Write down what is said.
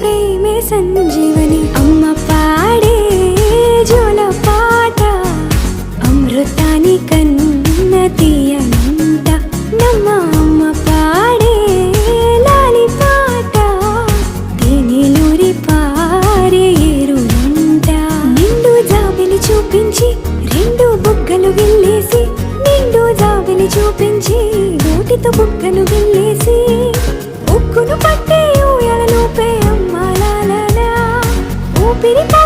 ప్రేమే సంజీవని అమ్మ పాడే జోల పాట. అమృతాని కన్న తీయనంట నమ్మ అమ్మ పాడే లాలి పాట. దీనిలోరి పారే ఏరునంట నిండు జాబిలి చూపించి రెండు బుగ్గలు వెళ్ళేసి నిండు జాబిలి చూపించి నోటితో బుగ్గలు பிரிப்பா